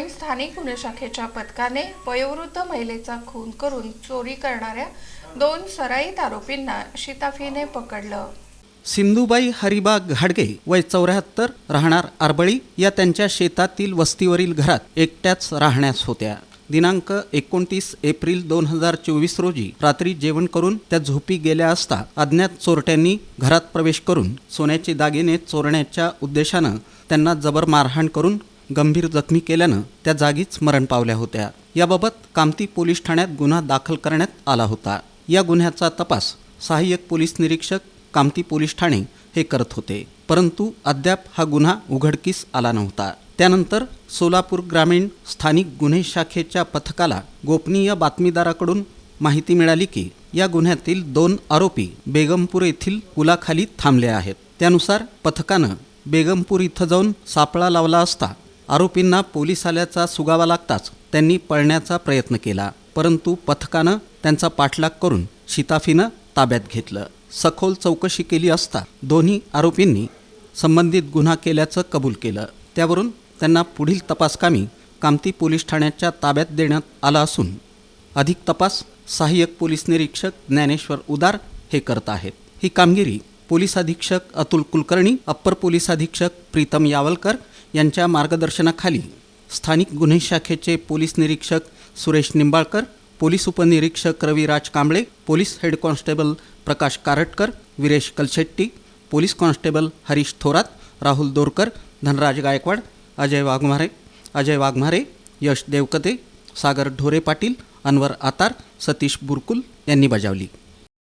मुंबई स्थानिक गुन्हे शाखेच्या पथकाने वयोवृद्ध महिलेचा खून करून चोरी करणाऱ्या दोन सराईत आरोपींना शिताफीने पकडलं. सिंधुबाई हरिबा घाडगे वय चौऱ्याहत्तर राहणार आरबळी या त्यांच्या शेतातील वस्तीवरील घरात एकट्याच राहण्यास होत्या. दिनांक एकोणतीस एप्रिल दोन हजार चोवीस रोजी रात्री जेवण करून त्या झोपी गेल्या असता अज्ञात चोरट्यांनी घरात प्रवेश करून सोन्याचे दागिने चोरण्याच्या उद्देशानं त्यांना जबर मारहाण करून गंभीर जखमी केल्यानं त्या जागीच मरण पावल्या होत्या. याबाबत कामती पोलीस ठाण्यात गुन्हा दाखल करण्यात आला होता. या गुन्ह्याचा तपास सहाय्यक पोलीस निरीक्षक कामती पोलीस ठाणे हे करत होते. परंतु अद्याप हा गुन्हा उघडकीस आला नव्हता. त्यानंतर सोलापूर ग्रामीण स्थानिक गुन्हे शाखेच्या पथकाला गोपनीय बातमीदाराकडून माहिती मिळाली की या गुन्ह्यातील दोन आरोपी बेगमपूर येथील पुलाखाली थांबले आहेत. त्यानुसार पथकानं बेगमपूर इथं जाऊन सापळा लावला असता आरोपींना पोलीस आल्याचा सुगावा लागताच त्यांनी पळण्याचा प्रयत्न केला परंतु पथकानं त्यांचा पाठलाग करून शिताफीनं ताब्यात घेतलं. सखोल चौकशी केली असता दोन्ही आरोपींनी संबंधित गुन्हा केल्याचं कबूल केलं. त्यावरून त्यांना पुढील तपासकामी कामती पोलीस ठाण्याच्या ताब्यात देण्यात आला असून अधिक तपास सहाय्यक पोलीस निरीक्षक ज्ञानेश्वर उदार हे करत आहेत. ही कामगिरी पोलीस अधीक्षक अतुल कुलकर्णी अप्पर पोलीस अधीक्षक प्रीतम यावलकर यांच्या मार्गदर्शनाखाली स्थानिक गुन्हे शाखेचे पोलीस निरीक्षक सुरेश निंबाळकर पोलीस उपनिरीक्षक Raviraj Kamble police head constable Prakash Kartakar Viresh Kalshetti police constable Harish Thorat Rahul Dorkar Dhanraj Gaikwad Ajay Waghmare Ajay Waghmare Yash Devkate Sagar Dhore Patil Anwar Atar Satish बुरकुल यांनी बजावली.